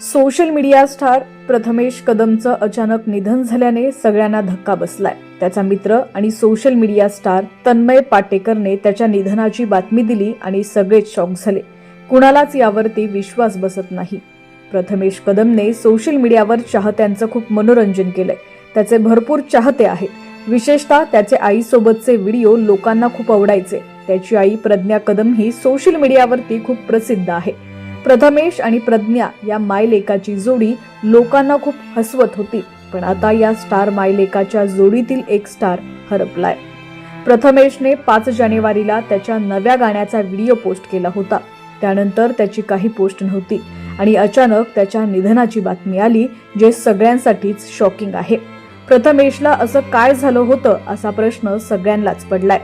Social media star Prathamesh कदमचं अचानक निधन झाल्याने सगळ्यांना धक्का बसलाय. त्याचा मित्र आणि सोशल मीडिया स्टार तन्मय पाटेकरने त्याच्या निधनाची बातमी दिली आणि सगळेच शॉक झाले. कुणालाच यावरती विश्वास बसत नाही. प्रथमेश कदमने सोशल मीडियावर चाहत्यांचं खूप मनोरंजन केलंय. त्याचे भरपूर चाहते आहेत. विशेषतः त्याचे आईसोबतचे व्हिडिओ लोकांना खूप आवडायचे. त्याची आई प्रज्ञा कदम ही सोशल मीडियावरती खूप प्रसिद्ध आहे. प्रथमेश आणि प्रज्ञा या मायलेकाची जोडी लोकांना खूप हसवत होती. पण आता या स्टार मायलेकाच्या जोडीतील एक स्टार हरपलाय. प्रथमेशने पाच जानेवारीला त्याच्या नव्या गाण्याचा व्हिडिओ पोस्ट केला होता. त्यानंतर त्याची काही पोस्ट नव्हती आणि अचानक त्याच्या निधनाची बातमी आली जे सगळ्यांसाठीच शॉकिंग आहे. प्रथमेशला असं काय झालं होतं असा प्रश्न सगळ्यांनाच पडलाय.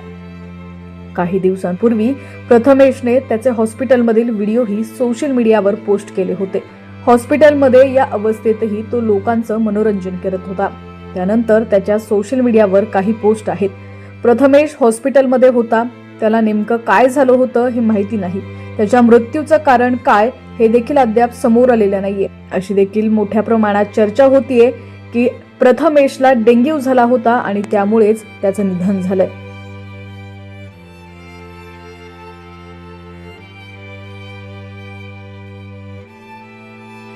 काही दिवसांपूर्वी प्रथमेशने त्याचे हॉस्पिटलमधील व्हिडिओही सोशल मीडियावर पोस्ट केले होते. हॉस्पिटलमध्ये या अवस्थेतही तो लोकांचं मनोरंजन करत होता. त्यानंतर त्याच्या सोशल मीडियावर काही पोस्ट आहेत. प्रथमेश हॉस्पिटलमध्ये होता. त्याला नेमकं काय झालं होतं हे माहिती नाही. त्याच्या मृत्यूचं कारण काय हे देखील अद्याप समोर आलेलं नाहीये. अशी देखील मोठ्या प्रमाणात चर्चा होतीये की प्रथमेशला डेंग्यू झाला होता आणि त्यामुळेच त्याचं निधन झालंय.